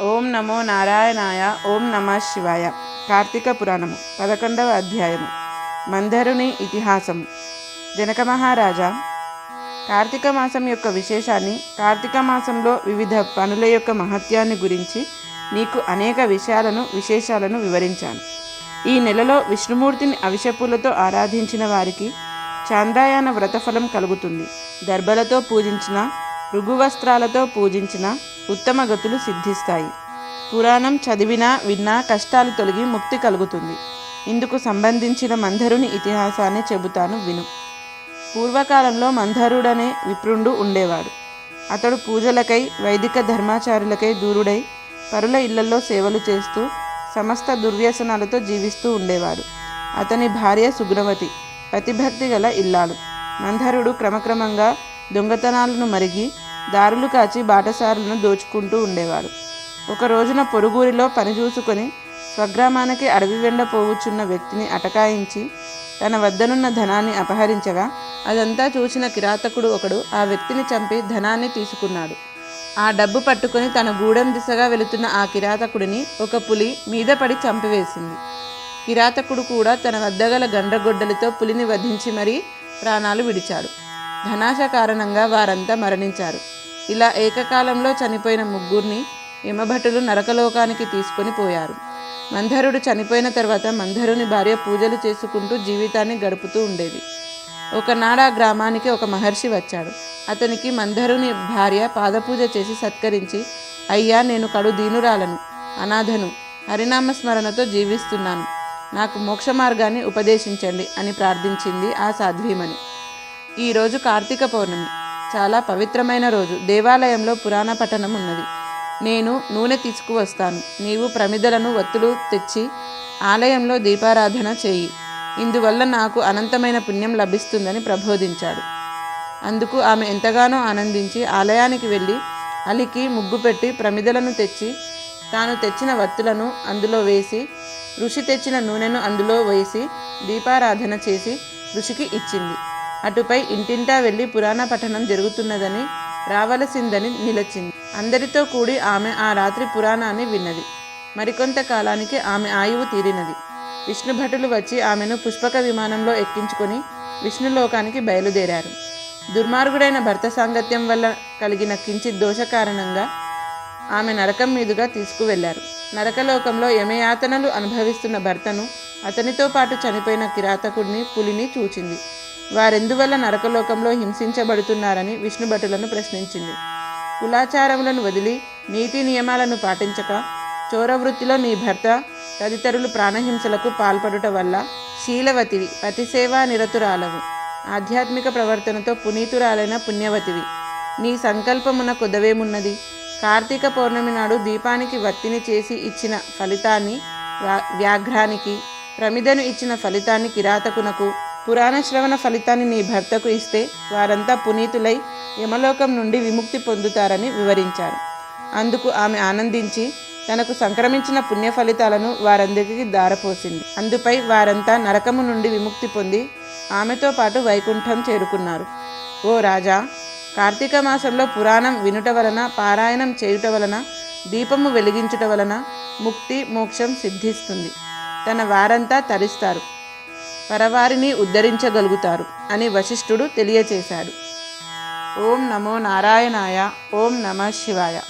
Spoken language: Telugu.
ఓం నమో నారాయణాయ ఓం నమ శివాయ. కార్తీక పురాణము పదకొండవ అధ్యాయము. మందరుని ఇతిహాసము. జనక మహారాజా కార్తీక మాసం యొక్క విశేషాన్ని కార్తీక మాసంలో వివిధ పనుల యొక్క మహత్యాన్ని గురించి నీకు అనేక విషయాలను విశేషాలను వివరించాను. ఈ నెలలో విష్ణుమూర్తిని అవిషపూలతో ఆరాధించిన వారికి చాంద్రాయాన వ్రతఫలం కలుగుతుంది. దర్భలతో పూజించిన రుఘువస్త్రాలతో పూజించిన ఉత్తమ గతులు సిద్ధిస్తాయి. పురాణం చదివినా విన్నా కష్టాలు తొలగి ముక్తి కలుగుతుంది. ఇందుకు సంబంధించిన మంధరుని ఇతిహాసాన్ని చెబుతాను విను. పూర్వకాలంలో మంధరుడనే విప్రుండు ఉండేవాడు. అతడు పూజలకై వైదిక ధర్మాచారులకై దూరుడై పరుల ఇళ్ళలో సేవలు చేస్తూ సమస్త దుర్వ్యసనాలతో జీవిస్తూ ఉండేవాడు. అతని భార్య సుగ్రవతి పతిభక్తి గల ఇల్లాలు. మంధరుడు క్రమక్రమంగా దొంగతనాలను మరిగి దారులు కాచి బాటసారులను దోచుకుంటూ ఉండేవాడు. ఒక రోజున పొరుగురిలో పని చూసుకొని స్వగ్రామానికి అడవి వెండ పోవుచున్న వ్యక్తిని అటకాయించి తన వద్దనున్న ధనాన్ని అపహరించగా అదంతా చూసిన కిరాతకుడు ఒకడు ఆ వ్యక్తిని చంపి ధనాన్ని తీసుకున్నాడు. ఆ డబ్బు పట్టుకొని తన గూడెం దిశగా వెళుతున్న ఆ కిరాతకుడిని ఒక పులి మీద పడి చంపివేసింది. కిరాతకుడు కూడా తన వద్దగల గండ్రగొడ్డలితో పులిని వధించి మరీ ప్రాణాలు విడిచాడు. ధనాశ కారణంగా వారంతా మరణించారు. ఇలా ఏకకాలంలో చనిపోయిన ముగ్గురిని యమభటులు నరకలోకానికి తీసుకొని పోయారు. మంధరుడు చనిపోయిన తర్వాత మంధరుని భార్య పూజలు చేసుకుంటూ జీవితాన్ని గడుపుతూ ఉండేది. ఒకనాడు ఆ గ్రామానికి ఒక మహర్షి వచ్చాడు. అతనికి మంధరుని భార్య పాదపూజ చేసి సత్కరించి అయ్యా నేను కడు దీనురాలను అనాథను హరినామ స్మరణతో జీవిస్తున్నాను. నాకు మోక్ష మార్గాన్ని ఉపదేశించండి అని ప్రార్థించింది ఆ సాధ్వీమణి. ఈరోజు కార్తీక పౌర్ణమి. చాలా పవిత్రమైన రోజు. దేవాలయంలో పురాణ పఠనం ఉన్నది. నేను నూనె తీసుకువస్తాను. నీవు ప్రమిదలను ఒత్తులు తెచ్చి ఆలయంలో దీపారాధన చేయి. ఇందువల్ల నాకు అనంతమైన పుణ్యం లభిస్తుందని ప్రబోధించాడు. అందుకు ఆమె ఎంతగానో ఆనందించి ఆలయానికి వెళ్ళి అలికి ముగ్గు పెట్టి ప్రమిదలను తెచ్చి తాను తెచ్చిన వత్తులను అందులో వేసి ఋషి తెచ్చిన నూనెను అందులో వేసి దీపారాధన చేసి ఋషికి ఇచ్చింది. అటుపై ఇంటింటా వెళ్ళి పురాణ పఠనం జరుగుతున్నదని రావలసిందని నిలచింది. అందరితో కూడి ఆమె ఆ రాత్రి పురాణాన్ని విన్నది. మరికొంత కాలానికి ఆమె ఆయువు తీరినది. విష్ణు భటులు వచ్చి ఆమెను పుష్పక విమానంలో ఎక్కించుకొని విష్ణులోకానికి బయలుదేరారు. దుర్మార్గుడైన భర్త సాంగత్యం వల్ల కలిగిన కించిత్ దోష కారణంగా ఆమె నరకం మీదుగా తీసుకువెళ్ళారు. నరకలోకంలో యమయాతనలు అనుభవిస్తున్న భర్తను అతనితో పాటు చనిపోయిన కిరాతకుడిని పులిని చూచింది. వారెందువల్ల నరకలోకంలో హింసించబడుతున్నారని విష్ణుభటులను ప్రశ్నించింది. కులాచారములను వదిలి నీతి నియమాలను పాటించక చోరవృత్తిలో నీ భర్త తదితరులు ప్రాణహింసలకు పాల్పడుట వల్ల శీలవతివి పతిసేవా నిరతురాలవు. ఆధ్యాత్మిక ప్రవర్తనతో పునీతురాలైన పుణ్యవతివి. నీ సంకల్పమున కొదవేమున్నది? కార్తీక పౌర్ణమి నాడు దీపానికి వత్తిని చేసి ఇచ్చిన ఫలితాన్ని వ్యా- వ్యాఘ్రానికి ప్రమిదను ఇచ్చిన ఫలితాన్ని కిరాతకునకు పురాణ శ్రవణ ఫలితాన్ని నీ భర్తకు ఇస్తే వారంతా పునీతులై యమలోకం నుండి విముక్తి పొందుతారని వివరించారు. అందుకు ఆమె ఆనందించి తనకు సంక్రమించిన పుణ్య ఫలితాలను వారందరికీ దారపోసింది అందుపై వారంతా నరకము నుండి విముక్తి పొంది ఆమెతో పాటు వైకుంఠం చేరుకున్నారు. ఓ రాజా కార్తీక మాసంలో పురాణం వినుట వలన పారాయణం చేయుట వలన దీపము వెలిగించుట వలన ముక్తి మోక్షం సిద్ధిస్తుంది. తన వారంతా తరిస్తారు. పరవారిని ఉద్ధరించగలుగుతారు అని వశిష్ఠుడు తెలియచేశాడు. ఓం నమో నారాయణాయ ఓం నమ శివాయ.